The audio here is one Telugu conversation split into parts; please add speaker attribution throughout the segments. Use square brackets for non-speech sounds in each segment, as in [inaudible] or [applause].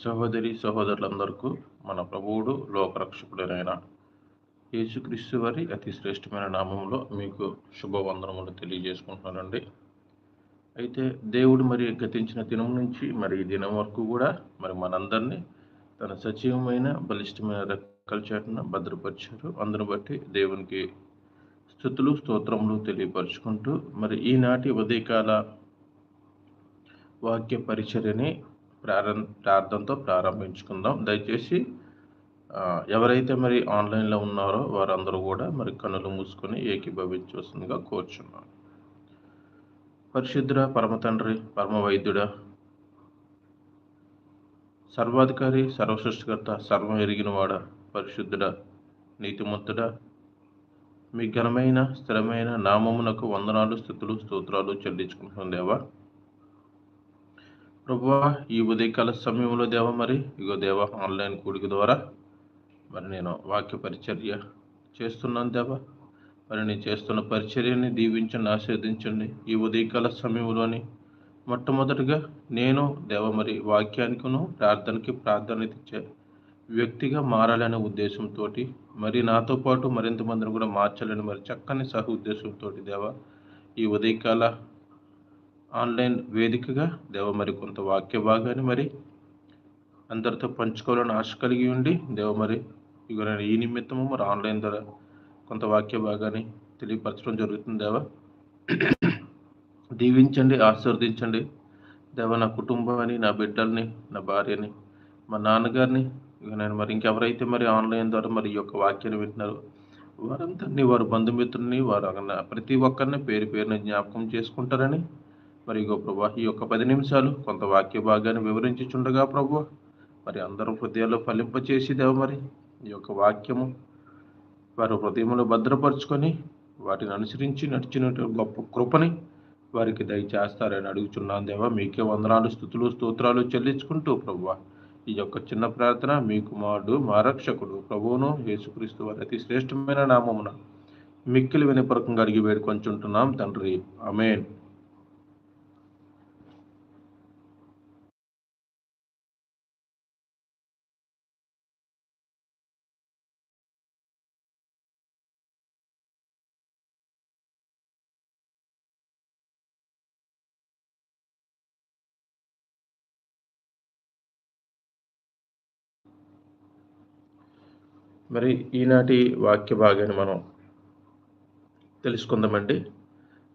Speaker 1: సహోదరి సహోదరులందరికీ మన ప్రభువుడు లోకరక్షకుడైన యేసుక్రీస్తు వారి అతి శ్రేష్టమైన నామంలో మీకు శుభవందనములు తెలియజేసుకుంటున్నానండి. అయితే దేవుడు మరి గతించిన దినం నుంచి మరి ఈ దినం వరకు కూడా మరి మనందరినీ తన సజీవమైన బలిష్టమైన రెక్కల చేతన భద్రపరిచారు. అందును బట్టి దేవునికి స్థుతులు స్తోత్రములు తెలియపరుచుకుంటూ మరి ఈనాటి ఉదయకాల వాక్య పరిచర్యని ప్రారం ప్రార్థనతో ప్రారంభించుకుందాం. దయచేసి ఎవరైతే మరి ఆన్లైన్లో ఉన్నారో వారందరూ కూడా మరి కన్నులు మూసుకొని ఏకీభవించవలసిందిగా కోరుచున్నాను. పరిశుద్ధుడ పరమ తండ్రి పరమ వైద్యుడ సర్వాధికారి సర్వసృష్టికర్త సర్వం ఎరిగిన వాడ పరిశుద్ధుడ నీతిమంతుడ మీ ఘనమైన స్థిరమైన నామమునకు వందనాలు స్థుతులు స్తోత్రాలు చెల్లించుకుంటుందేవా ప్రభువా ఈ ఉదయకాల సమయంలో దేవ మరి? ఇగో దేవ ఆన్లైన్ కూడిక ద్వారా మరి నేను వాక్య పరిచర్య చేస్తున్నాను దేవ. మరి నేను చేస్తున్న పరిచర్యని దీవించండి ఆశీర్వదించండి. ఈ ఉదయకాల సమయంలోని మొట్టమొదటిగా నేను దేవ మరి వాక్యానికిను ప్రార్థనకి ప్రాధాన్యత ఇచ్చే వ్యక్తిగా మారాలనే ఉద్దేశంతో మరి నాతో పాటు మరింత మందిని కూడా మార్చాలని మరి చక్కని సహ ఉద్దేశంతో దేవ ఈ ఉదయకాల ఆన్లైన్ వేదికగా దేవ మరి కొంత వాక్య భాగాన్ని మరి అందరితో పంచుకోవాలని ఆశ కలిగి ఉండి దేవ మరి ఈ నిమిత్తము మరి ఆన్లైన్ ద్వారా కొంత వాక్య భాగాన్ని తెలియపరచడం జరుగుతుంది దేవ. దీవించండి ఆశీర్వదించండి. దేవ నా కుటుంబాన్ని నా బిడ్డల్ని నా భార్యని మా నాన్నగారిని ఇక నేను మరి ఇంకెవరైతే మరి ఆన్లైన్ ద్వారా మరి ఈ యొక్క వాక్యాన్ని వింటున్నారు వారందరినీ వారి బంధుమిత్రుల్ని వారు అన్న ప్రతి ఒక్కరిని పేరు పేరుని జ్ఞాపకం చేసుకుంటారని మరి ఇగో ప్రభా ఈ యొక్క పది నిమిషాలు కొంత వాక్య భాగాన్ని వివరించుచుండగా ప్రభు. మరి అందరూ హృదయాల్లో ఫలింపచేసి దేవ మరి. ఈ యొక్క వాక్యము వారి హృదయంలో భద్రపరుచుకొని వాటిని అనుసరించి నడిచిన గొప్ప కృపని వారికి దయచేస్తారని అడుగుచున్నాను దేవా. మీకే వందనాలు స్థుతులు స్తోత్రాలు చెల్లించుకుంటూ ప్రభు. ఈ యొక్క చిన్న ప్రార్థన మీ కుమారుడు మా రక్షకుడు ప్రభువును యేసుక్రీస్తు వారి అతి శ్రేష్టమైన నామమున మిక్కిలి వినపరకంగా అడిగి వేడుకొంచుంటున్నాం తండ్రి. అమేన్ మరి ఈనాటి వాక్య భాగాన్ని మనం తెలుసుకుందామండి.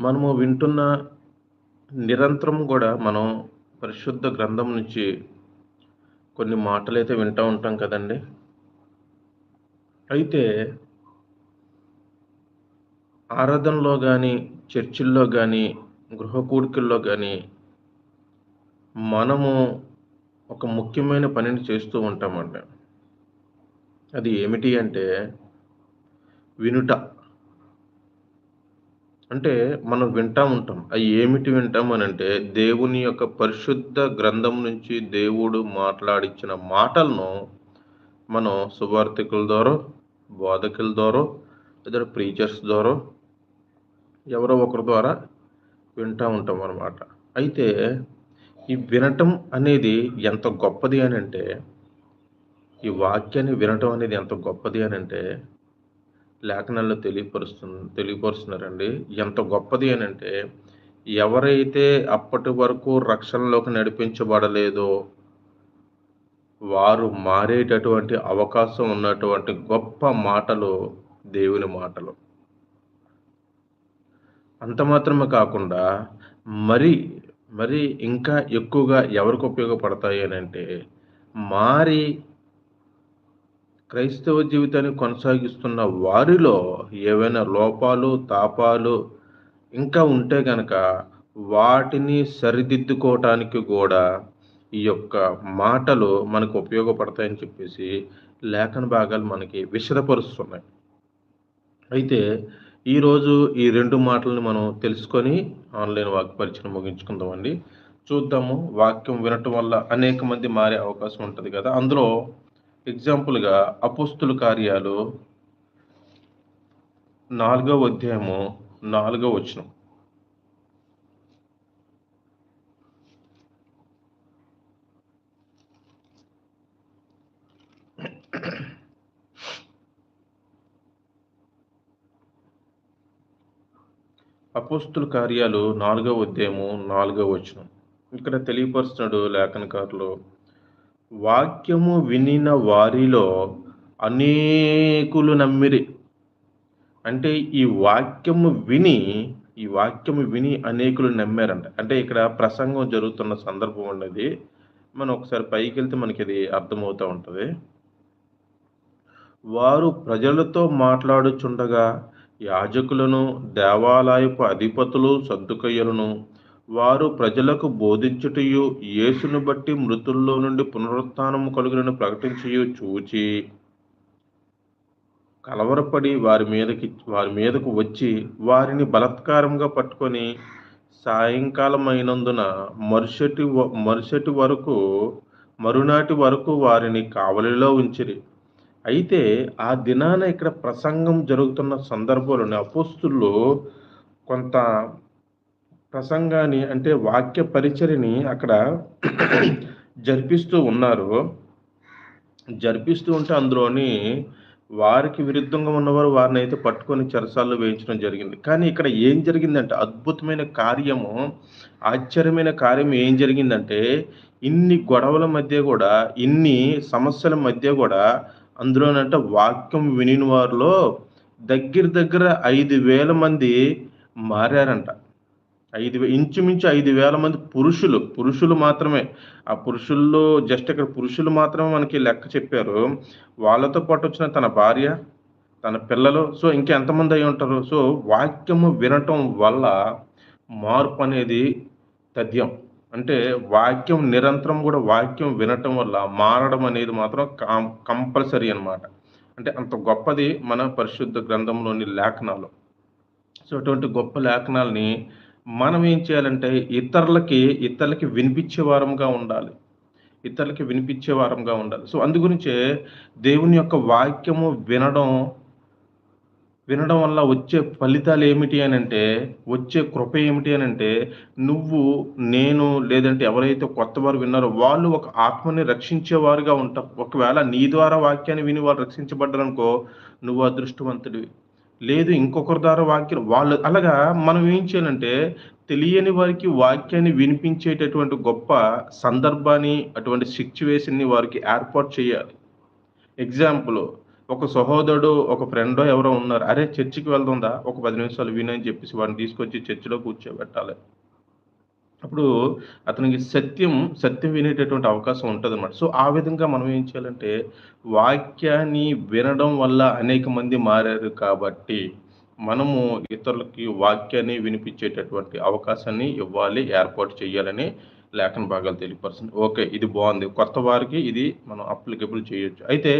Speaker 1: మనము వింటున్న నిరంతరం కూడా మనం పరిశుద్ధ గ్రంథం నుంచి కొన్ని మాటలు అయితే వింటూ ఉంటాం కదండి. అయితే ఆరాధనలో కానీ చర్చిల్లో కానీ గృహ కూడికల్లో కానీ మనము ఒక ముఖ్యమైన పనిని చేస్తూ ఉంటామండి. అది ఏమిటి అంటే వినుట. అంటే మనం వింటా ఉంటాం. అవి ఏమిటి వింటాం అని అంటే దేవుని యొక్క పరిశుద్ధ గ్రంథం నుంచి దేవుడు మాట్లాడించిన మాటలను మనం సువార్థికుల ద్వారా బోధకుల ద్వారా లేదా ప్రీచర్స్ ద్వారా ఎవరో ఒకరి ద్వారా వింటూ ఉంటాం అన్నమాట. అయితే ఈ వినటం అనేది ఎంత గొప్పది అని అంటే ఈ వాక్యాన్ని వినటం అనేది ఎంత గొప్పది అని అంటే లేఖనాల్లో తెలియపరుస్తుంది తెలియపరుస్తున్నారండి. ఎంత గొప్పది అని అంటే ఎవరైతే అప్పటి వరకు రక్షణలోకి నడిపించబడలేదో వారు మారేటటువంటి అవకాశం ఉన్నటువంటి గొప్ప మాటలు దేవుని మాటలు. అంత మాత్రమే కాకుండా మరి మరి ఇంకా ఎక్కువగా ఎవరికి ఉపయోగపడతాయి అని అంటే మారి క్రైస్తవ జీవితాన్ని కొనసాగిస్తున్న వారిలో ఏవైనా లోపాలు తాపాలు ఇంకా ఉంటే కనుక వాటిని సరిదిద్దుకోవటానికి కూడా ఈ యొక్క మాటలు మనకు ఉపయోగపడతాయని చెప్పేసి లేఖన భాగాలు మనకి విషదపరుస్తున్నాయి అయితే ఈరోజు ఈ రెండు మాటలను మనం తెలుసుకొని ఆన్లైన్ వాక్య పరిచయం ముగించుకుందామండి. చూద్దాము వాక్యం వినటం వల్ల అనేక మంది మారే అవకాశం ఉంటుంది కదా. అందులో ఎగ్జాంపుల్గా అపోస్తుల కార్యాలు నాలుగవ అధ్యాయము నాలుగవ వచనం. అపోస్తుల కార్యాలు నాలుగవ అధ్యాయము నాలుగవ వచనం. ఇక్కడ తెలియపరుస్తున్నాడు లేఖనకారులు వాక్యము వినిన వారిలో అనేకులు నమ్మిరి. అంటే ఈ వాక్యము విని ఈ వాక్యము విని అనేకులు నమ్మారంట. అంటే ఇక్కడ ప్రసంగం జరుగుతున్న సందర్భం ఉన్నది. మనం ఒకసారి పైకి వెళ్తే మనకి ఇది అర్థమవుతూ ఉంటుంది. వారు ప్రజలతో మాట్లాడుచుండగా యాజకులను దేవాలయపు అధిపతులు సర్దుకయ్యలను వారు ప్రజలకు బోధించుటయు యేసును బట్టి మృతుల్లో నుండి పునరుత్నము కలుగునని ప్రకటించయు చూచి కలవరపడి వారి మీదకి వారి మీదకు వచ్చి వారిని బలత్కారంగా పట్టుకొని సాయంకాలం అయినందున మరుసటి మరుసటి వరకు మరునాటి వరకు వారిని కావలిలో ఉంచిరి. అయితే ఆ దినాన ఇక్కడ ప్రసంగం జరుగుతున్న సందర్భంలోని అపోస్తుల్లో కొంత ప్రసంగాన్ని అంటే వాక్య పరిచరిని అక్కడ జరిపిస్తూ ఉన్నారు. జరిపిస్తూ ఉంటే అందులోని వారికి విరుద్ధంగా ఉన్నవారు వారిని అయితే పట్టుకొని చెరసాల్లో వేయించడం జరిగింది. కానీ ఇక్కడ ఏం జరిగిందంటే అద్భుతమైన కార్యము ఆశ్చర్యమైన కార్యం ఏం జరిగిందంటే ఇన్ని గొడవల మధ్య కూడా ఇన్ని సమస్యల మధ్య కూడా అందులోనంటే వాక్యం వినిన వారిలో దగ్గర దగ్గర ఐదు వేల మంది మారారంట. ఐదు ఇంచుమించు ఐదు వేల మంది పురుషులు పురుషులు మాత్రమే. ఆ పురుషుల్లో జస్ట్ ఇక్కడ పురుషులు మాత్రమే మనకి లెక్క చెప్పారు. వాళ్ళతో పాటు వచ్చిన తన భార్య తన పిల్లలు సో ఇంకెంతమంది అయి ఉంటారు? సో వాక్యము వినటం వల్ల మార్పు అనేది తథ్యం. అంటే వాక్యం నిరంతరం కూడా వాక్యం వినటం వల్ల మారడం అనేది మాత్రం కంపల్సరీ అనమాట అంటే అంత గొప్పది మన పరిశుద్ధ గ్రంథంలోని లేఖనాలు. సో అటువంటి గొప్ప లేఖనాలని మనం ఏం చేయాలంటే ఇతరులకి ఇతరులకి వినిపించే వారంగా ఉండాలి. ఇతరులకి వినిపించే వారంగా ఉండాలి. సో అందు గురించే దేవుని యొక్క వాక్యము వినడం వినడం వల్ల వచ్చే ఫలితాలు ఏమిటి అని అంటే వచ్చే కృప ఏమిటి అని అంటే నువ్వు నేను లేదంటే ఎవరైతే కొత్త వారు విన్నారో వాళ్ళు ఒక ఆత్మని రక్షించేవారుగా ఉంటారు. ఒకవేళ నీ ద్వారా వాక్యాన్ని విని వాళ్ళు రక్షించబడ్డారనుకో నువ్వు అదృష్టవంతుడివి. లేదు ఇంకొకరి ద్వారా వాక్యం. వాళ్ళు అలాగా మనం ఏం చేయాలంటే తెలియని వారికి వాక్యాన్ని వినిపించేటటువంటి గొప్ప సందర్భాన్ని అటువంటి సిచ్యువేషన్ని వారికి ఏర్పాటు చేయాలి. ఎగ్జాంపుల్ ఒక సహోదరుడు ఒక ఫ్రెండో ఎవరో ఉన్నారు. అరే చర్చికి వెళ్తుందా ఒక పది నిమిషాలు వినని చెప్పేసి వాడిని తీసుకొచ్చి చర్చిలో కూర్చోబెట్టాలి. అప్పుడు అతనికి సత్యం సత్యం వినేటటువంటి అవకాశం ఉంటుంది అనమాట సో ఆ విధంగా మనం ఏం చేయాలంటే వాక్యాన్ని వినడం వల్ల అనేక మంది మారారు కాబట్టి మనము ఇతరులకి వాక్యాన్ని వినిపించేటటువంటి అవకాశాన్ని ఇవ్వాలి ఏర్పాటు చేయాలని లేఖన భాగాలు తెలియపరుస్తుంది. ఓకే ఇది బాగుంది. కొత్త వారికి ఇది మనం అప్లికబుల్ చేయొచ్చు. అయితే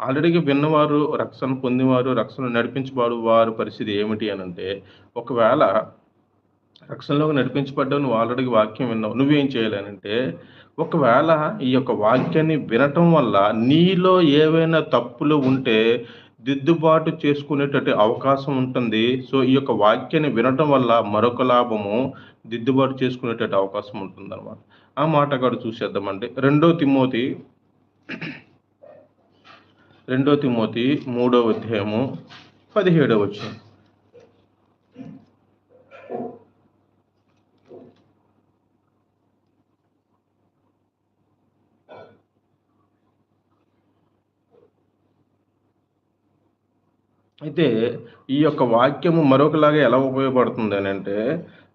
Speaker 1: ఆల్రెడీగా విన్నవారు రక్షణ పొందినవారు రక్షణ నడిపించబడు వారి పరిస్థితి ఏమిటి అని అంటే ఒకవేళ రక్షణలోకి నడిపించబడ్డావు నువ్వు ఆల్రెడీ వాక్యం విన్నావు. నువ్వేం చేయాలనంటే ఒకవేళ ఈ యొక్క వాక్యాన్ని వినటం వల్ల నీలో ఏవైనా తప్పులు ఉంటే దిద్దుబాటు చేసుకునేటట్టు అవకాశం ఉంటుంది. సో ఈ యొక్క వాక్యాన్ని వినటం వల్ల మరొక లాభము దిద్దుబాటు చేసుకునేటట్టు అవకాశం ఉంటుంది అనమాట ఆ మాట కూడా చూసేద్దామంటే రెండో తిమ్మోతి రెండో తిమ్మోతి మూడో అధ్యాయము పదిహేడవ వచ్చింది అయితే ఈ యొక్క వాక్యము మరొకలాగా ఎలా ఉపయోగపడుతుంది అని అంటే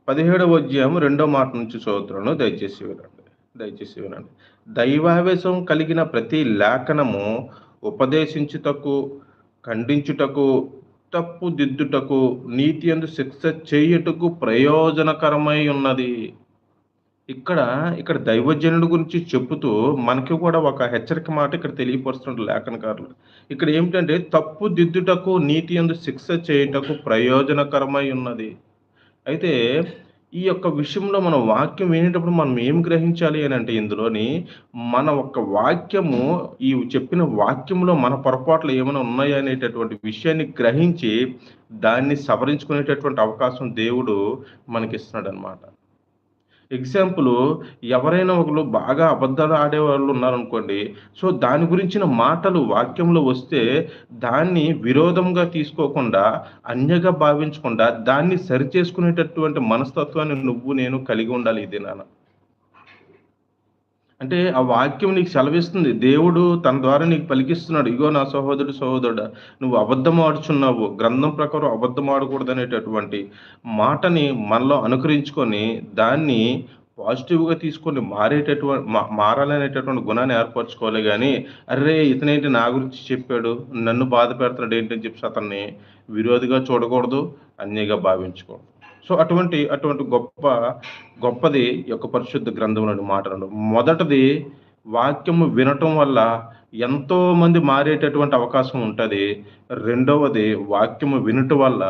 Speaker 1: పదిహేడవ అధ్యాయం రెండో మాట నుంచి చదువుతున్నాను. దయచేసి వినండి. దయచేసి వినండి. దైవావేశం కలిగిన ప్రతి లేఖనము ఉపదేశించుటకు ఖండించుటకు తప్పు దిద్దుటకు నీతి అందు శిక్ష చేయుటకు ప్రయోజనకరమై ఉన్నది. ఇక్కడ ఇక్కడ దైవజనుడి గురించి చెబుతూ మనకి కూడా ఒక హెచ్చరిక మాట ఇక్కడ తెలియపరుస్తున్నారు లేఖనకారులు. ఇక్కడ ఏమిటంటే తప్పు దిద్దుటకు నీతి ఎందు శిక్ష చేయుటకు ప్రయోజనకరమై ఉన్నది. అయితే ఈ యొక్క విషయంలో మన వాక్యం వినేటప్పుడు మనం ఏం గ్రహించాలి అని అంటే ఇందులోని మన ఒక్క వాక్యము ఈ చెప్పిన వాక్యంలో మన పొరపాట్లు ఏమైనా ఉన్నాయా అనేటటువంటి విషయాన్ని గ్రహించి దాన్ని సవరించుకునేటటువంటి అవకాశం దేవుడు మనకిస్తున్నాడు అనమాట ఎగ్జాంపుల్ ఎవరైనా ఒకరు బాగా అబద్ధాలు ఆడేవాళ్ళు ఉన్నారనుకోండి సో దాని గురించిన మాటలు వాక్యంలో వస్తే దాన్ని విరోధంగా తీసుకోకుండా అన్యగా భావించకుండా దాన్ని సరిచేసుకునేటటువంటి మనస్తత్వాన్ని నువ్వు నేను కలిగి ఉండాలి ఇది నాన్న. అంటే ఆ వాక్యం నీకు సెలవిస్తుంది. దేవుడు తన ద్వారా నీకు పలికిస్తున్నాడు. ఇగో నా సహోదరుడు సహోదరుడు నువ్వు అబద్ధం ఆడుచున్నావు. గ్రంథం ప్రకారం అబద్ధం ఆడకూడదు అనేటటువంటి మాటని మనలో అనుకరించుకొని దాన్ని పాజిటివ్గా తీసుకొని మారేటటువంటి మా- మారాలనేటటువంటి గుణాన్ని ఏర్పరచుకోవాలి కానీ అరే ఇతనేంటి నా గురించి చెప్పాడు? నన్ను బాధ పెడుతున్నాడు ఏంటని చెప్పి అతన్ని విరోధిగా చూడకూడదు అన్యగా భావించకూడదు. సో అటువంటి అటువంటి గొప్ప గొప్పది యొక్క పరిశుద్ధ గ్రంథంలోని మాటలు మొదటిది వాక్యము వినటం వల్ల ఎంతో మంది మారేటటువంటి అవకాశం ఉంటుంది. రెండవది వాక్యము వినటం వల్ల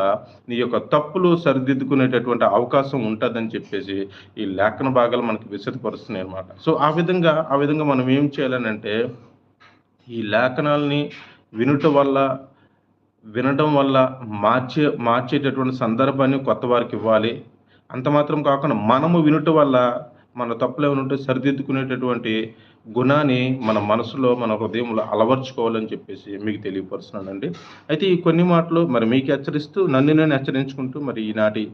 Speaker 1: నీ యొక్క తప్పులు సరిదిద్దుకునేటటువంటి అవకాశం ఉంటుందని చెప్పేసి ఈ లేఖన భాగాలు మనకి విశదపరుస్తున్నాయి అనమాట సో ఆ విధంగా ఆ విధంగా మనం ఏం చేయాలనంటే ఈ లేఖనాల్ని వినుట వల్ల వినడం వల్ల మార్చే మార్చేటటువంటి సందర్భాన్ని కొత్త వారికి ఇవ్వాలి. అంత మాత్రం కాకుండా మనము వినుట వల్ల మన తప్పులు ఏమైనా ఉంటే సరిదిద్దుకునేటటువంటి గుణాన్ని మన మనసులో మన హృదయంలో అలవర్చుకోవాలని చెప్పేసి మీకు తెలియపరుస్తున్నానండి. అయితే ఈ కొన్ని మాటలు మరి మీకు హెచ్చరిస్తూ నన్ను నేను హెచ్చరించుకుంటూ మరి ఈనాటి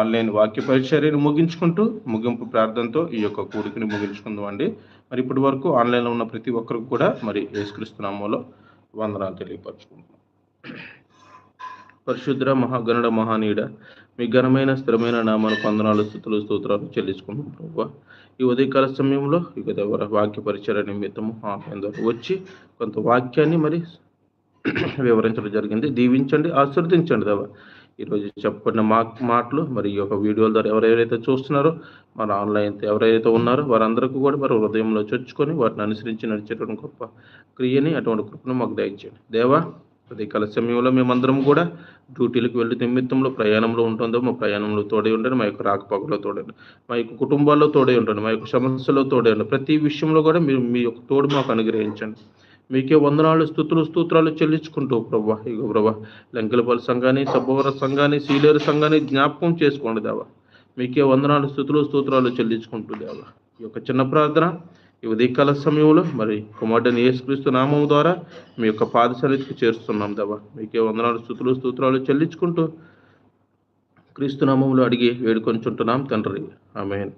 Speaker 1: ఆన్లైన్ వాక్య పరిచర్యను ముగించుకుంటూ ముగింపు ప్రార్థనతో ఈ యొక్క కూడికని ముగించుకుందాం అండి మరి ఇప్పటి వరకు ఆన్లైన్లో ఉన్న ప్రతి ఒక్కరికి కూడా మరి యేసుక్రీస్తునామంలో వందనాలు తెలియపరచుకుంటున్నాం. పరిశుద్ర మహాగణుడ మహానీయుడ మీ ఘనమైన స్థిరమైన నామాను పందనాలు స్థుతులు స్తోత్రాలు చెల్లించుకుంటున్నాం ప్రభు. ఈ ఉదయకాల సమయంలో ఇక దగ్గర వాక్య పరిచయ నిమిత్తము వచ్చి కొంత వాక్యాన్ని మరి [clears throat] వివరించడం జరిగింది. దీవించండి ఆశీర్వదించండి దేవా. ఈరోజు చెప్పబడిన మా మాటలు మరి ఈ యొక్క వీడియోల ద్వారా ఎవరెవరైతే చూస్తున్నారో మన ఆన్లైన్ ఎవరైతే ఉన్నారో వారందరికీ కూడా మరి హృదయంలో చొచ్చుకొని వాటిని అనుసరించి నడిచేటువంటి గొప్ప క్రియని అటువంటి కృపను మాకు దయచేయండి. దేవా ఉదయకాల సమయంలో మేమందరం కూడా డ్యూటీలకు వెళ్ళి నిమిత్తంలో ప్రయాణంలో ఉంటుందో మా ప్రయాణంలో తోడే ఉండండి మా యొక్క రాకపోకలో తోడండి మా యొక్క కుటుంబాల్లో తోడే ఉండండి మా యొక్క సమస్యలో తోడే ఉండండి. ప్రతి విషయంలో కూడా మీరు మీ యొక్క తోడు మాకు అనుగ్రహించండి. మీకే వందనాలు స్థుతులు స్తోత్రాలు చెల్లించుకుంటూ ప్రభా ఇగో ప్రభా లంకలపల్లి సంఘాన్ని సబ్బవర సంఘాన్ని సీలేరు సంఘాన్ని జ్ఞాపకం చేసుకోండి దేవా. మీకే వందనాలు స్థుతులు స్తోత్రాలు చెల్లించుకుంటూ దేవా. ఈ యొక్క చిన్న ప్రార్థన ఈ ఉదయకాల సమయంలో మరి కుమారుడిని యేసుక్రీస్తు నామం ద్వారా మీ యొక్క పాదశాలకి చేరుస్తున్నాం దేవా. మీకే వందనాలు స్థుతులు స్తోత్రాలు చెల్లించుకుంటూ క్రీస్తు నామంలో అడిగి వేడుకొంచుంటున్నాం తండ్రి. ఆమేన్.